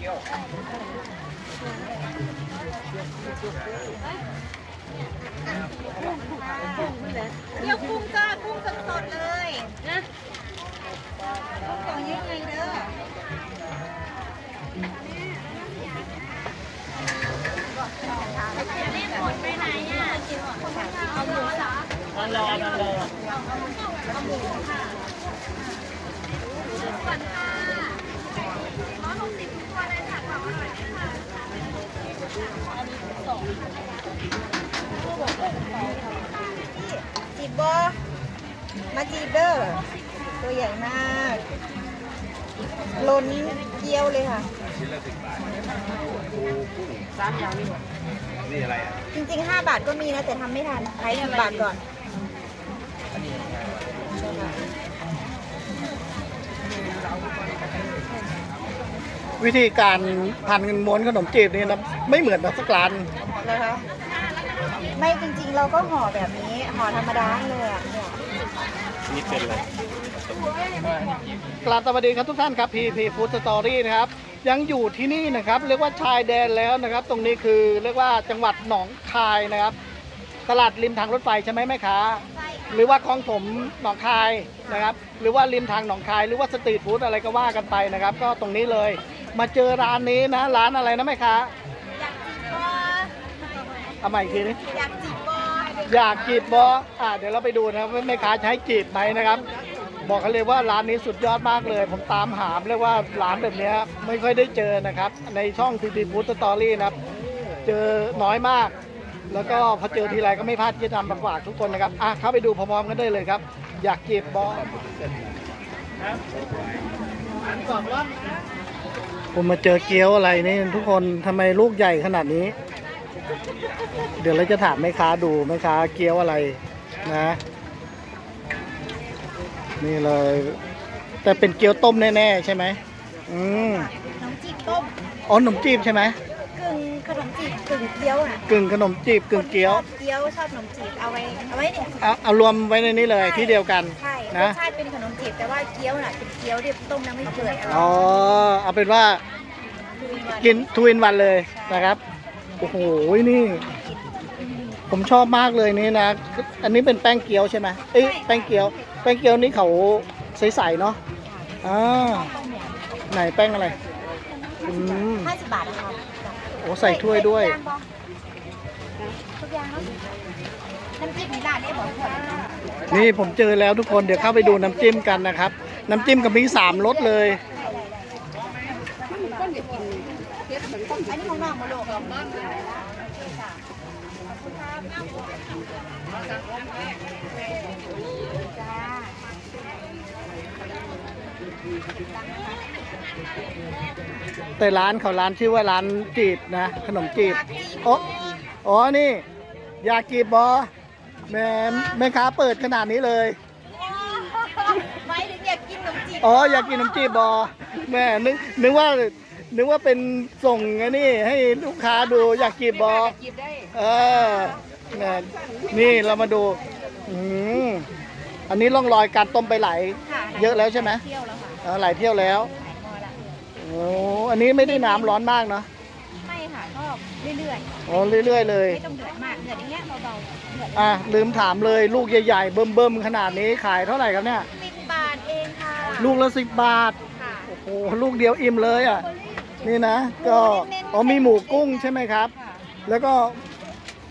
เดี๋ยวกุ้งจ้ากุ้งสดๆเลยนะกล่องยังไงเด้อจีบ บอมาจีบเด้อตัวใหญ่มากล้นเกี๊ยวเลยค่ะชิ้นละสิบบาทปูกุ้งสามอย่างนี่นี่อะไรอะ จริงๆ5บาทก็มีนะ แต่ทำไม่ทันใช้10บาทก่อน วิธีการพันม้วนขนมจีบนี่นะไม่เหมือนแบบสักร้าน นะคะไม่จริงๆ เราก็ห่อแบบนี้ห่อธรรมดาเลยอะเนี่ยนี่เป็นอะไรกราบสวัสดีครับทุกท่านครับพีพีฟู้ดสตอรี่นะครับ ยังอยู่ที่นี่นะครับ เรียกว่าชายแดนแล้วนะครับ ตรงนี้คือเรียกว่าจังหวัดหนองคายนะครับ ตลาดริมทางรถไฟใช่ไหมแม่ค้าหรือว่าคลองถมหนองคายนะครับ หรือว่าริมทางหนองคาย หรือว่าสตรีทฟู้ดอะไรก็ว่ากันไปนะครับ ก็ตรงนี้เลย มาเจอร้านนี้นะ ร้านอะไรนะแม่ค้าอยากจีบบอเอาใหม่อีกทีนี้อยากจีบบออยากจีบบออ่าเดี๋ยวเราไปดูนะครับว่าแม่ค้าจะให้จีบไหมนะครับ บอกกันเลยว่าร้านนี้สุดยอดมากเลย ผมตามหาเรียกว่าร้านแบบเนี้ยไม่ค่อยได้เจอนะครับ ในช่องทีทีฟู้ดสตอรี่นะครับ เจอน้อยมาก แล้วก็พอเจอทีไรก็ไม่พลาดที่จะทำมาฝากทุกคนนะครับอะเข้าไปดูพร้อมๆกันได้เลยครับ อยากจีบบอ ผมมาเจอเกี๊ยวอะไรนี่ทุกคนทำไมลูกใหญ่ขนาดนี้ เดี๋ยวเราจะถามแม่ค้าดูแม่ค้าเกี๊ยวอะไรนะ นี่เลย แต่เป็นเกี๊ยวต้มแน่ๆใช่ไหมอืมน้องจีบต้มอ๋อขนมจีบใช่ไหม กึ่งขนมจีบกึ่งเกี๊ยวอะกึ่งขนมจีบกึ่งเกี๊ยวชอบเกี๊ยวชอบขนมจีบเอาไว้เอาไว้เนี่ย เอาเอารวมไว้ในนี้เลยที่เดียวกันใช่รนะสชาติเป็นขนมจีบแต่ว่าเกี๊ยวน่ะเป็นเกี๊ยวที่ต้มแล้วไม่เปื่อยอร่อ๋อ อยเอาเป็นว่าคือวันกินทวินวันเลยนะครับ โอ้โห นี่ ผมชอบมากเลยนี่นะ อันนี้เป็นแป้งเกี๊ยวใช่ไหมเอ้ยแป้งเกี๊ยว แป้งเกี๊ยวนี่เขาใสๆเนาะอ่าไหนแป้งอะไรอืมห้าสิบบาทนะคะ โอ้ใส่ถ้วยด้วย ทุกอย่างเนาะน้ำจิ้มมีร้านได้บอกทุกคนนี่ผมเจอแล้วทุกคนเดี๋ยวเข้าไปดูน้ำจิ้มกันนะครับ น้ำจิ้มก็มีสามรสเลย อันนี้ของน้องมาโลกของน้องจ้า แต่ร้านเขาร้านชื่อว่าร้านจีบนะ ขนมจีบโอ้อ๋อนี่ อยากจีบบอแม่แม่ค้าเปิดขนาดนี้เลยไม่ถึงอยากกินขนมจีบอ๋ออยากกินขนมจีบบอแม่นึกนึกว่านึกว่าเป็นส่งไงนี่ ให้ลูกค้าดูอยากจีบบอเออแม่นี่เรามาดู อืม อันนี้ร่องรอยการต้มไปไหลค่ะเยอะแล้วใช่ไหมเที่ยวแล้วค่ะเออหลายเที่ยวแล้วหลายมอละโอ้อันนี้ไม่ได้น้ำร้อนมากเนาะไม่ค่ะก็เรื่อยอ๋อเรื่อยๆเลย ๆ ไม่ต้องเดือดมากเดือดอย่างเงี้ยเบาๆเดือดอะลืมถามเลยลูกใหญ่ๆ เบิ่มๆขนาดนี้ขายเท่าไหร่ครับเนี่ย สิบบาทเองค่ะลูกละสิบบาท ค่ะโอ้โหลูกเดียวอิ่มเลยอะ นี่นะ ก็อ๋อมีหมูกุ้งใช่ไหมครับ ค่ะแล้วก็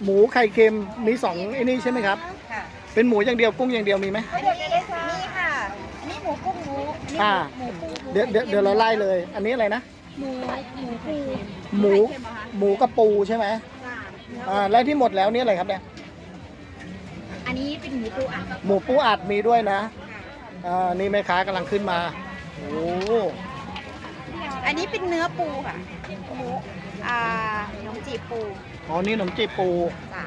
หมูไข่เค็มมีสองไอ้นี่ใช่ไหมครับค่ะ เป็นหมูอย่างเดียวกุ้งอย่างเดียวมีไหม อันนี้นี่ค่ะอันนี้หมูกุ้งหมูอันนี้อ่า หมูปูเดี๋ยวเดี๋ยวเดี๋ยวเราไล่เลย อันนี้อะไรนะ หมูหมูปูหมูหมูกระปูใช่ไหมค่ะอ่าแล้วที่หมดแล้วนี่อะไรครับเนี่ยอันนี้เป็นหมูปูอัดหมูปูอัดมีด้วยนะอ่านี่แม่ค้ากำลังขึ้นมาโอ้อันนี้เป็นเนื้อปูค่ะหมูอ่าขนมจีบปูอ๋อนี่ขนมจีบปูจ้ะ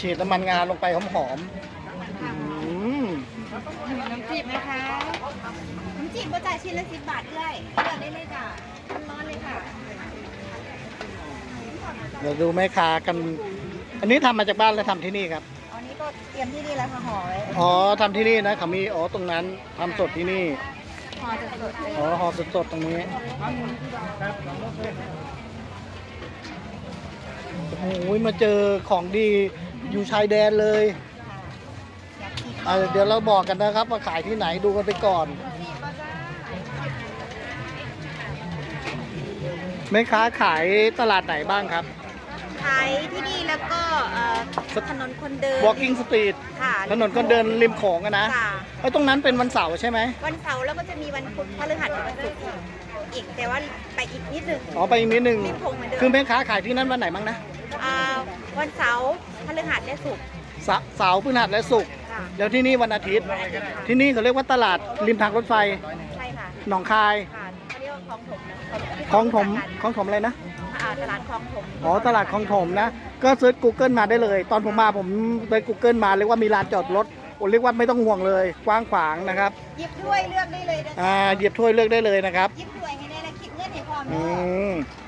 ฉีดน้ำมันงาลงไปหอมๆอืมน้ำจีบนะคะ น้ำจีบก็จ่ายชิ้นละสิบบาทเลยเลือกได้เลยจ้ะร้อนๆเลยค่ะ เดี๋ยวดูแม่ค้ากัน อันนี้ทำมาจากบ้านแล้วทำที่นี่ครับ อันนี้ก็เตรียมที่นี่แล้วค่ะห่อไว้อ๋อทำที่นี่นะเขามีอ๋อตรงนั้นทำสดที่นี่ ห่อสดๆเลยอ๋อห่อสดๆตรงนี้โอ้โหมาเจอของดี อยู่ชายแดนเลยอยากกินอะเดี๋ยวเราบอกกันนะครับว่าขายที่ไหนดูกันไปก่อนนี่ก็ได้แม่ค้าขายตลาดไหนบ้างครับ ขายที่นี่แล้วก็เอ่อถนนคนเดิน Walking Street ค่ะถนนคนเดินริมโขงอะนะค่ะ ไอ้ยตรงนั้นเป็นวันเสาร์ใช่ไหมวันเสาร์แล้วก็จะมีวันพุธพฤหัสกับวันศุกร์อีกอีกแต่ว่าไปอีกนิดนึง อ๋อไปอีกนิดนึงริมโขงเหมือนเดิม คือแม่ค้าขายที่นั่นวันไหนบ้างนะ อ่าวันเสาร์พฤหัสและศุกร์เสาเสาร์พฤหัสและศุกร์ค่ะแล้วที่นี่วันอาทิตย์ วันอาทิตย์ค่ะที่นี่เขาเรียกว่าตลาดริมทางรถไฟใช่ค่ะหนองคายค่ะเขาเรียกว่าคลองถมนะคลองถมที่คลองถมอะไรนะอ่าตลาดคลองถมอ๋อตลาดคลองถมนะ ก็เซิร์ช Google มาได้เลย ตอนผมมาผมไป Google มาเรียกว่ามีลานจอดรถโอ้เรียกว่าไม่ต้องห่วงเลย กว้างขวางนะครับหยิบถ้วยเลือกได้เลยนะอ่าเหยียบถ้วยเลือกได้เลยนะครับ หยิบถ้วยให้ได้แล้วคิดเงินให้พร้อมอืเด้อมเอารถ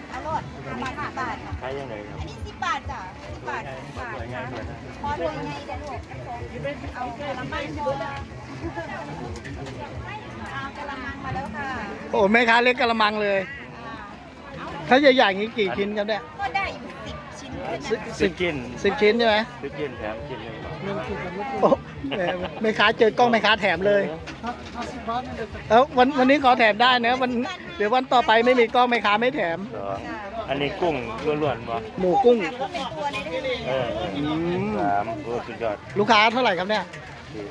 โอ้แม่ค้าเล็กกระมังเลยอ่าถ้าใหญ่ๆอย่างนี้กี่ชิ้นครับเนี่ยก็ได้อยู่สิบชิ้นขึ้นสินะสิบกินสิบชิ้นใช่ไหมสิบกินแถมกินเลยโอ้แหมแม่ค้าเจอกล้องแม่ค้าแถมเลยเออวันวันนี้ขอแถมได้นะวันเดี๋ยววันต่อไปไม่มีกล้องแม่ค้าไม่แถมเหร ออันนี้กุ้งล้วนๆบ่หมูกุ้งก็เป็นตัวเลยได้เลยเอออืมสามโอ้สุดยอดลูกค้าเท่าไหร่ครับเนี่ย สี่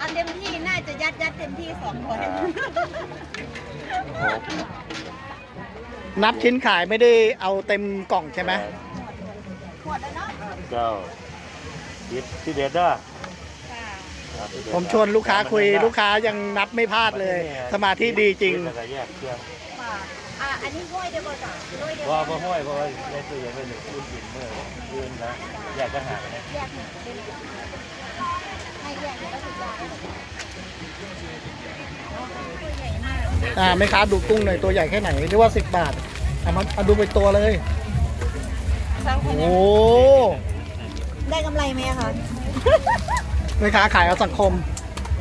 อันเต็มที่น่าจะยัดยัดเต็มที่สองคนอ่าหกนับชิ้นขายไม่ได้เอาเต็มกล่องใช่ไหมขวดแล้วเนาะเก้าสิบสิบเอ็ดเด้อค่ะครับ11ผมชวนลูกค้าคุย ลูกค้ายังนับไม่พลาดเลย สมาธิดีจริง แล้วก็แยกเครื่องค่ะ อ่าอันนี้ห้วยเดียวกันจ้ะห้วยเดียวว่ากันบ่ห้อยเพราะว่าในตู้เย็นเป็นอุ่นกินเมื่อคืนนะแยกก็หานะแยกหนึ่งเป็นให้แยกก็ถูกอย่างตัวใหญ่มากอ่าแม่ค้าดูกุ้งหน่อยตัวใหญ่แค่ไหนเรียกว่า10บาทเอามาเอาดูไปตัวเลยสองคนโอ้ได้กำไรไหมอะคะแม่ค้าขายเอาสังคม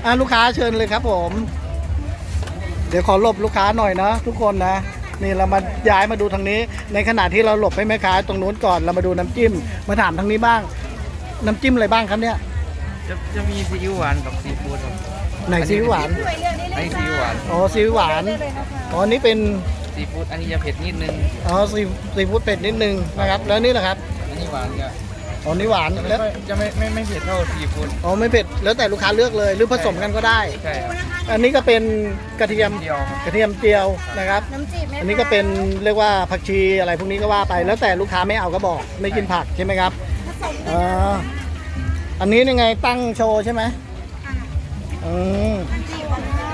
อ่าลูกค้าเชิญเลยครับผม เดี๋ยวขอหลบลูกค้าหน่อยนะทุกคนนะ นี่เรามาย้ายมาดูทางนี้ ในขณะที่เราหลบให้แม่ค้าตรงนู้นก่อนเรามาดูน้ำจิ้ม มาถามทางนี้บ้าง น้ำจิ้มอะไรบ้างครับเนี่ยจะจะมีซีอิ๊วหวานกับซีฟู้ดครับไหนซีอิ๊วหวานช่วยเลือกได้เลยอันนี้ซีอิ๊วหวานอ๋อซีอิ๊วหวานได้เลยนะคะอ๋อนี่เป็นซีฟู้ดอันนี้จะเผ็ดนิดนึงอ๋อซีซีฟู้ดเป็ดนิดนึงนะครับ แล้วนี่แหละครับอันนี้หวานจะ อ๋อนี่หวานจะไม่แล้วค่อยจะไม่ไม่ไม่เผ็ดเท่าซีฟู้ดอ๋อไม่เผ็ดแล้วแต่ลูกค้าเลือกเลย หรือผสมกันก็ได้ ใช่ครับอันนี้ก็เป็นกระเทียมเดียวครับกระเทียมเจียวนะครับ น้ำจีบไหมคะอันนี้ก็เป็นเรียกว่าผักชีอะไรพวกนี้ก็ว่าไป แล้วแต่ลูกค้าไม่เอาก็บอกไม่กินผักใช่ไหมครับผสมอ่าอันนี้ยังไงตั้งโชว์ใช่ไหมอืม น้ำจีบของเรา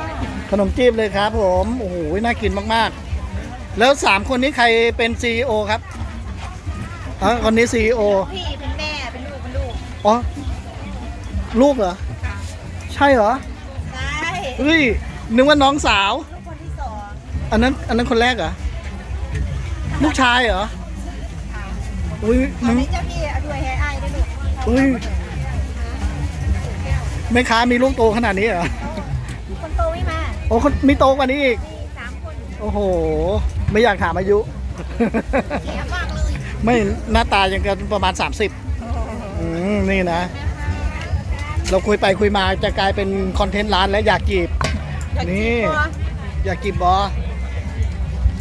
ขนมจีบเลยครับผม โอ้โห น่ากินมาก ๆ แล้วสามคนนี้ใครเป็นซีอครับอ๋อคนนี้ซีอพี่เป็น อ๋อ ลูกเหรอ ใช่เหรอ ใช่เฮ้ย นึกว่าน้องสาว ลูกคนที่สองอันนั้น อันนั้นคนแรกเหรอ ลูกชายเหรอค่ะอุ้ยตอนมึงนี้เจ้าพี่เอาด้วยให้อ้ายได้ลูกอุ้ยแม่ค้ามีลูกโตขนาดนี้เหรอ คนโตไม่มาโอ้คนมีโตกว่านี้อีก มีสามคนโอ้โห ไม่อยากถามอายุ เสียมากเลย ไม่หน้าตายังกันประมาณ 30 อืมนี่นะ เราคุยไปคุยมาจะกลายเป็นคอนเทนต์ร้านและอยากจีบนี่อยากจีบบอ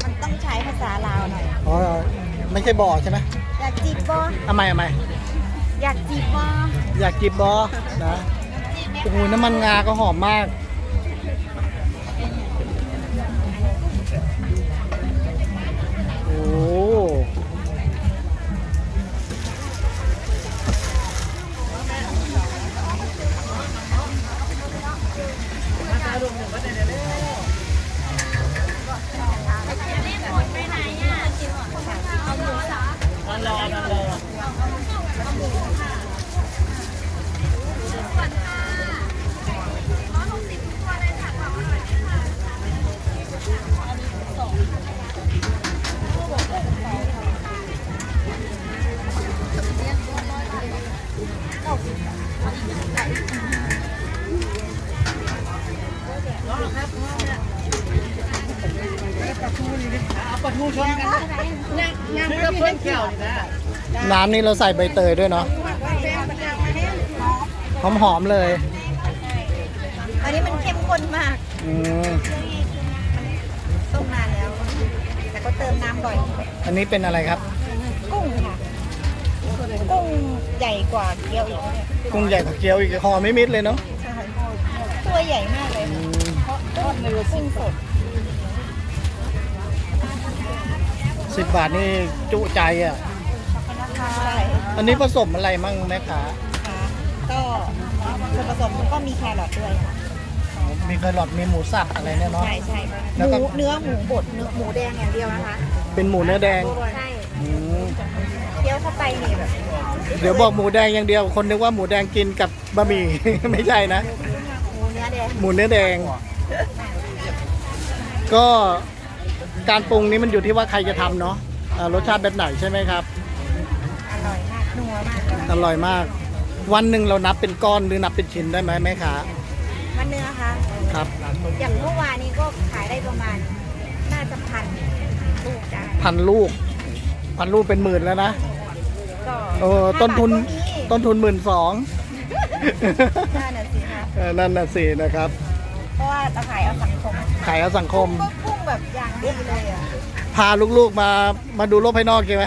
มันต้องใช้ภาษาลาวหน่อย อ๋อไม่ใช่บอใช่ไหมอยากจีบบอทำไมทำไมอยากจีบบออยากจีบบอนะโอ้โหน้ำมันงาก็หอมมาก โอ้ปล น้ำนี่เราใส่ใบเตยด้วยเนาะหอมหอมเลย อันนี้มันเข้มข้นมากต้มนานแล้ว แต่ก็เติมน้ำบ่อย อันนี้เป็นอะไรครับ กุ้งค่ะ กุ้งใหญ่กว่าเกี๊ยวอีก กุ้งใหญ่กว่าเกี๊ยวอีกหอมไม่มิดเลยเนาะตัวใหญ่มากเลย อืค่ะมเพราะกุ้งกุ้งสดสิบบาทนี่จุใจอะใช่อันนี้ผสมอะไรมั่งแม่ค้าค่ะก็ส่วนผสมก็มีแครอทด้วยค่ะมีแครอทมีหมูสับอะไรเนี่ยเนาะ ใช่ใช่แล้วหก็ มูเนื้อหมูบดเนื้อหมูแดงอย่างเดียวนะคะเป็นหมูเนื้อแดงใช่อืมเคี้ยวเข้าไปนี่แบบเดี๋ยวบอกหมูแดงอย่างเดียว คนนึกว่าหมูแดงกินกับบะหมี่ ไม่ใช่นะ หมูเนื้อแดงหมูเนื้อแดง ก็การปรุงนี้มันอยู่ที่ว่าใครจะทำเนาะอ่ารสชาติแบบไหนใช่ไหมครับ อร่อยมากนัวมากอร่อยมาก วันหนึ่งเรานับเป็นก้อนหรือนับเป็นชิ้นได้ไหมแม่ค้ามันเนื้อค่ะครับ อย่างเมื่อวานนี้ก็ขายได้ประมาณน่าจะพันลูกได้พันลูก พันลูกเป็นหมื่นแล้วนะก็โอ้ต้นทุนต้ต้นนทุนหมื่นสอง นั่นน่ะสิคะนั่นน่ะสินะครับ เพราะว่าเราขายเอาสังคมขายเอาสังคม ก็พุ่งแบบอย่างดีเลยอะพาลูกๆมามาดูโลกภายนอกใช่ไหม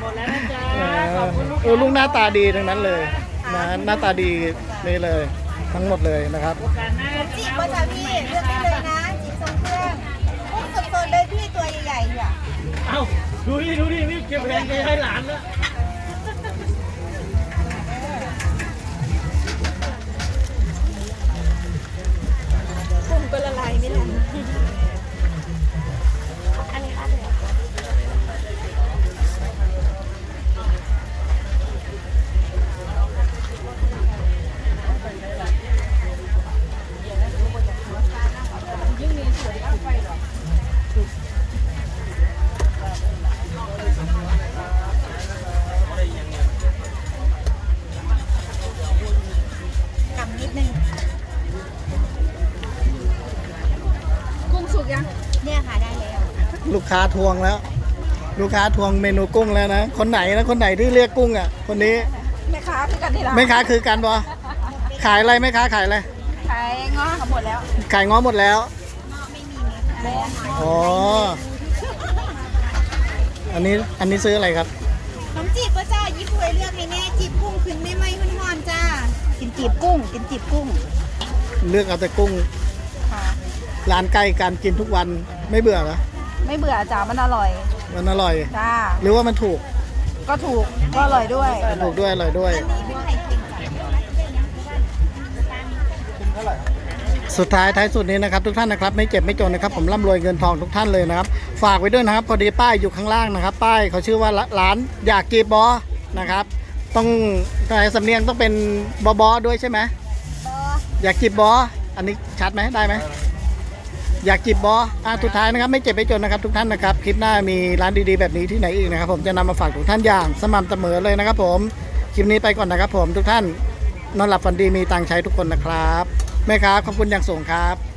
หมดแล้วนะจ๊ะเอขอบอคุณลูกเออลูกหน้าตาดีทั้งนั้นเลยนะหน้าตาดีนี่เลย ทั้งหมดเลยนะครับ กันหน้าจีบก็จะพี่เลือกได้เลยนะจีบทรงเครื่องพุ่งสดๆเลยพี่ตัวใหญ่ๆอะเอ้าดูดิดูดินี่เก็บแรงจะให้หลานแล้ว พุ่งก็ ค้าทวงแล้ว ลูกค้าทวงเมนูกุ้งแล้วนะ คนไหนนะคนไหนที่เรียกกุ้งอะ คนนี้แม่ค้าคือกันนี่ละแม่ค้าคือกันบอขายอะไรแม่ค้าขายอะไร ขายง้อเขาหมดแล้วขายง้อหมดแล้วไม่มีเม็ดแล้วอ๋อ อันนี้อันนี้ซื้ออะไรครับน้ำจีบก็จ้ายิบวยเลือกให้แน่จีบกุ้งขึ้นไม่ไหมคุณฮอนจ้ากินจีบกุ้ง กินจีบกุ้ง เลือกเอาแต่กุ้งค่ะร้านใกล้การกินทุกวันไม่เบื่อเหรอ ไม่เบื่อจ้ามันอร่อยมันอร่อย จ้าหรือว่ามันถูกก็ถูกก็อร่อยด้วยถูกด้วยอร่อยด้วยอันนี้เป็นไข่เค็มจ้ะสุดท้ายท้ายสุดนี้นะครับ ทุกท่านนะครับไม่เจ็บไม่จนนะครับ ผมร่ำรวยเงินทองทุกท่านเลยนะครับ ฝากไว้ด้วยนะครับ พอดีป้ายอยู่ข้างล่างนะครับ ป้ายเขาชื่อว่าร้านอยากกีบบอนะครับ ต้องแต่สำเนียงต้องเป็นบอบอด้วยใช่ไหมบออยากจีบบออันนี้ชัดไหมได้ไหม อยากจีบบออะสุดท้ายนะครับไม่เจ็บไม่จนนะครับทุกท่านนะครับคลิปหน้ามีร้านดีๆแบบนี้ที่ไหนอีกนะครับ ผมจะนำมาฝากทุกท่านอย่างสม่ำเสมอเลยนะครับ ผมคลิปนี้ไปก่อนนะครับ ผมทุกท่านนอนหลับฝันดีมีตังค์ใช้ทุกคนนะครับแม่ครับขอบคุณอย่างสูงครับ